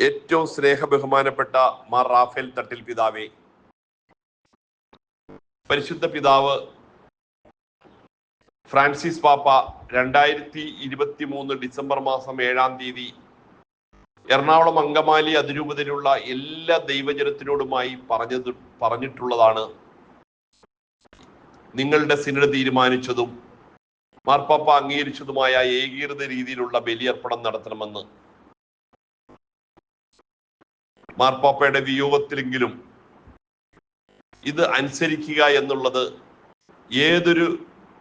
ഏറ്റവും സ്നേഹബഹുമാനപ്പെട്ട മാർ റാഫേൽ തട്ടിൽ പിതാവേ. പരിശുദ്ധ പിതാവ് ഫ്രാൻസിസ് പാപ്പ രണ്ടായിരത്തി ഇരുപത്തി മൂന്ന് ഡിസംബർ മാസം ഏഴാം തീയതി എറണാകുളം അങ്കമാലി അതിരൂപതയിലുള്ള എല്ലാ ദൈവജനത്തിനോടുമായി പറഞ്ഞത് പറഞ്ഞിട്ടുള്ളതാണ്. നിങ്ങളുടെ സിനിമ തീരുമാനിച്ചതും മാർപ്പാപ്പ അംഗീകരിച്ചതുമായ ഏകീകൃത രീതിയിലുള്ള ബലിയർപ്പണം നടത്തണമെന്ന്. മാർപ്പാപ്പയുടെ വിയോഗത്തിലെങ്കിലും ഇത് അനുസരിക്കുക എന്നുള്ളത് ഏതൊരു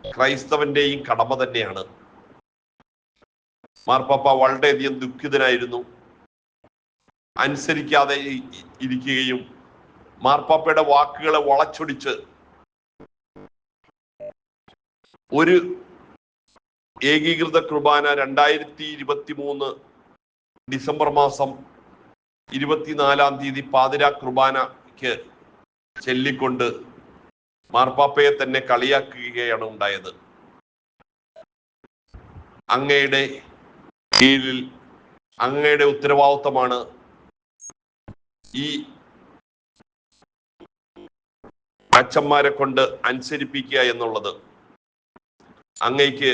ക്രൈസ്തവന്റെയും കടമ തന്നെയാണ്. മാർപ്പാപ്പ വളരെയധികം ദുഃഖിതനായിരുന്നു. അനുസരിക്കാതെ ഇരിക്കുകയും മാർപ്പാപ്പയുടെ വാക്കുകളെ വളച്ചൊടിച്ച് ഒരു ഏകീകൃത കുർബാന രണ്ടായിരത്തി ഇരുപത്തി മൂന്ന് ഡിസംബർ മാസം ഇരുപത്തിനാലാം തീയതി പാതിര കുർബാനയ്ക്ക് ചൊല്ലിക്കൊണ്ട് മാർപ്പാപ്പയെ തന്നെ കളിയാക്കുകയാണ് ഉണ്ടായത്. അങ്ങയുടെ കീഴിൽ അങ്ങയുടെ ഉത്തരവാദിത്തമാണ് ഈ അച്ഛന്മാരെ കൊണ്ട് അനുസരിപ്പിക്കുക എന്നുള്ളത്. അങ്ങയ്ക്ക്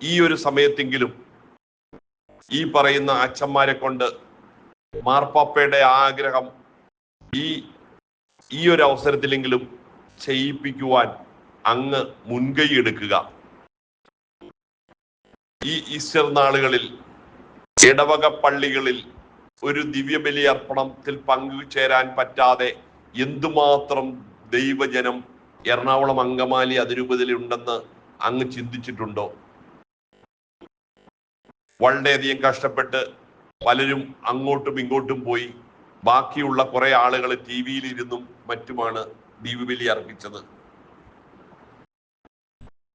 ഈ ഒരു സമയത്തെങ്കിലും ഈ പറയുന്ന അച്ഛന്മാരെ കൊണ്ട് മാർപ്പാപ്പയുടെ ആഗ്രഹം ഈ ഈ ഒരു അവസരത്തിലെങ്കിലും ചെയ്യിപ്പിക്കുവാൻ അങ്ങ് മുൻകൈ എടുക്കുക ഈ ഈസ്റ്റർ നാളുകളിൽ ഇടവക പള്ളികളിൽ ഒരു ദിവ്യബലി അർപ്പണത്തിൽ പങ്കുചേരാൻ പറ്റാതെ എന്തുമാത്രം ദൈവജനം എറണാകുളം അങ്കമാലി അതിരൂപതയിൽ ഉണ്ടെന്ന് അങ്ങ് ചിന്തിച്ചിട്ടുണ്ടോ? വളരെയധികം കഷ്ടപ്പെട്ട് പലരും അങ്ങോട്ടും ഇങ്ങോട്ടും പോയി ബാക്കിയുള്ള കുറെ ആളുകൾ ടി വിയിലിരുന്നും മറ്റുമാണ് ദീപബലി അർപ്പിച്ചത്.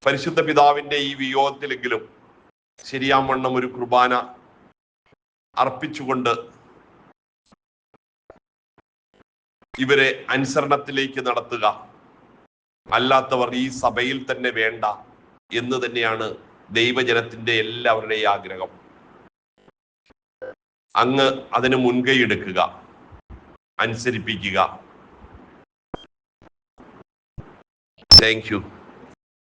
പരിശുദ്ധ പിതാവിന്റെ ഈ വിയോഗത്തിലെങ്കിലും ശരിയാവണ്ണം ഒരു കുർബാന അർപ്പിച്ചുകൊണ്ട് ഇവരെ അനുസരണത്തിലേക്ക് നടത്തുക. അല്ലാത്തവർ ഈ സഭയിൽ തന്നെ വേണ്ട എന്ന് തന്നെയാണ് ദൈവജനത്തിന്റെ എല്ലാവരുടെയും ആഗ്രഹം. അങ്ങ് അതിന് മുൻകൈ എടുക്കുക. അനുസരിപ്പിക്കുക. Thank you